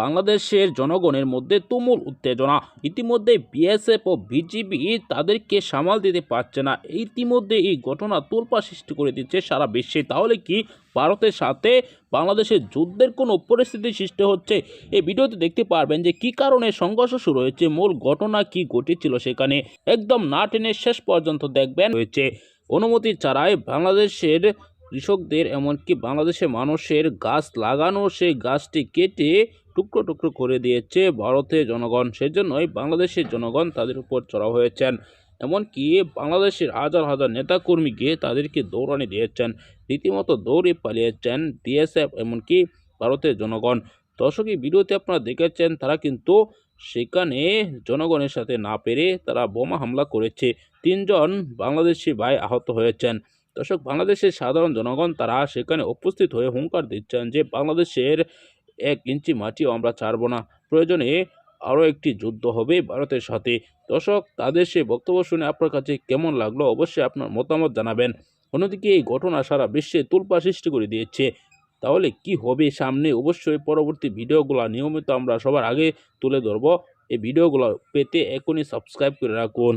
বাংলাদেশের জনগণের মধ্যে তুমুল উত্তেজনা। ইতিমধ্যে বিএসএফ ও বিজিবি তাদেরকে সামাল দিতে পারছে না। ইতিমধ্যে এই ঘটনা তোলপা সৃষ্টি করে দিচ্ছে সারা বিশ্বে। তাহলে কি ভারতের সাথে বাংলাদেশের যুদ্ধের কোনো পরিস্থিতি সৃষ্টি হচ্ছে? এই ভিডিওতে দেখতে পারবেন যে কি কারণে সংঘর্ষ শুরু হয়েছে, মূল ঘটনা কি ঘটেছিল সেখানে। একদম না টেনে শেষ পর্যন্ত দেখবেন হয়েছে। অনুমতি ছাড়াই বাংলাদেশের কৃষকদের, এমনকি বাংলাদেশের মানুষের গাছ লাগানো সেই গাছটি কেটে টুকরো টুকরো করে দিয়েছে ভারতের জনগণ। সেজন্যই বাংলাদেশের জনগণ তাদের উপর চড়া হয়েছেন। এমনকি বাংলাদেশের হাজার হাজার নেতাকর্মীকে তাদেরকে দৌড়ানি দিয়েছেন। রীতিমতো দৌড়ে পালিয়েছেন বিএসএফ এমনকি ভারতের জনগণ। দর্শক, এই আপনারা দেখেছেন, তারা কিন্তু সেখানে জনগণের সাথে না পেরে তারা বোমা হামলা করেছে। তিনজন বাংলাদেশি ভাই আহত হয়েছেন। দর্শক, বাংলাদেশের সাধারণ জনগণ তারা সেখানে উপস্থিত হয়ে হুঙ্কার দিচ্ছেন যে বাংলাদেশের এক ইঞ্চি মাটিও আমরা ছাড়ব না। প্রয়োজনে আরও একটি যুদ্ধ হবে ভারতের সাথে। দর্শক, তাদের সে বক্তব্য শুনে আপনার কাছে কেমন লাগল অবশ্যই আপনার মতামত জানাবেন। অন্যদিকে এই ঘটনা সারা বিশ্বে তুলপা সৃষ্টি করে দিয়েছে। তাহলে কি হবে সামনে? অবশ্যই পরবর্তী ভিডিওগুলো নিয়মিত আমরা সবার আগে তুলে ধরবো। এই ভিডিওগুলো পেতে এখনই সাবস্ক্রাইব করে রাখুন।